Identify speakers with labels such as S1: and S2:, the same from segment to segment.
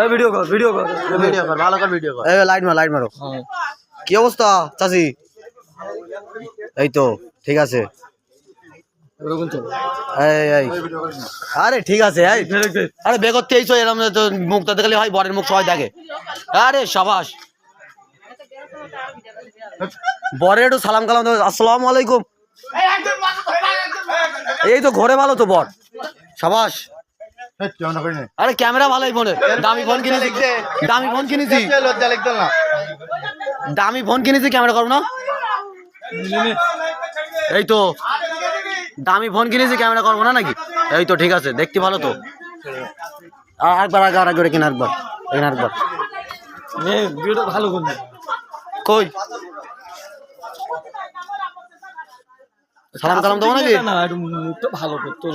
S1: এই ভিডিও কর ভিডিও কর।
S2: ভিডিও কর ভালো কর ভিডিও কর।
S3: এই লাইট মারো লাইট মারো। কি অবস্থা চাচি? এই তো ঠিক আছে। আরে ঠিক আছে আরে বেগর তেইশ এরকম তো মুখটা দেখলে হয় বরের মুখ সবাই দেখে। আরে সাবাস। বরের একটু সালাম কালাম আসসালামু আলাইকুম। এই তো ঘরে ভালো তো বর। সাবাস। আরে ক্যামেরা ভালোই ফোনে দামি ফোন কিনেছি। দামি ফোন কিনেছি। দামি ফোন কিনেছি ক্যামেরা করো না। এই তো দামি ফোন কিনেছি ক্যামেরা করব না নাকি? এই তো ঠিক আছে দেখতে ভালো তো। একবার আগে আর একবার এখানে একবার এখানে একবার
S1: এই ভালো করবি
S3: কই? সালাম কালাম দেবো নাকি?
S1: না একটু মুখটা ভালো করতো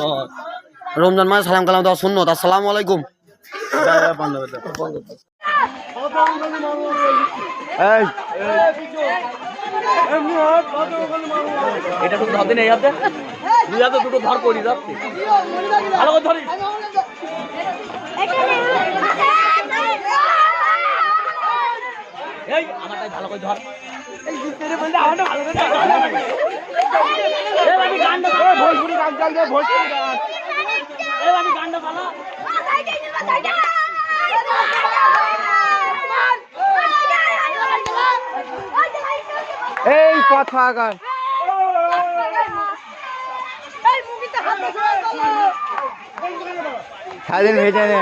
S3: রমজান মাসে সালাম কালাম দেওয়া শূন্য আসসালামু আলাইকুম
S2: বন্ধ করে দাও।
S3: এই
S1: এটা তো ধরতে নেই হাতে দুই হাতে দুটো ধর পড়ি যাচ্ছে ভালো করে ধরি এই আমারটাই ভালো করে ধর এই জিততে বলতে আমারটা ভালো করে ধর এই আমি গানটা এই ভোজপুরি গান চাল দে ভোজপুরি গান এই আমি গানটা ভালো
S2: এই কথা গান। স্বাধীন ভেজে নে।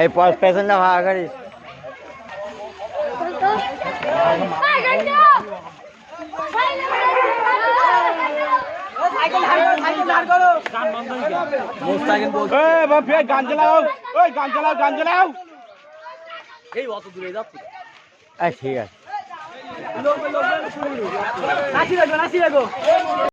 S2: এই পেছনটা ভাড়া করিস। গান চালাও। ওই গান চালাও গান চালাও।
S1: এই অত দূরে যাচ্ছে
S2: ঠিক আছে।
S1: নাচি নাচি রাখো।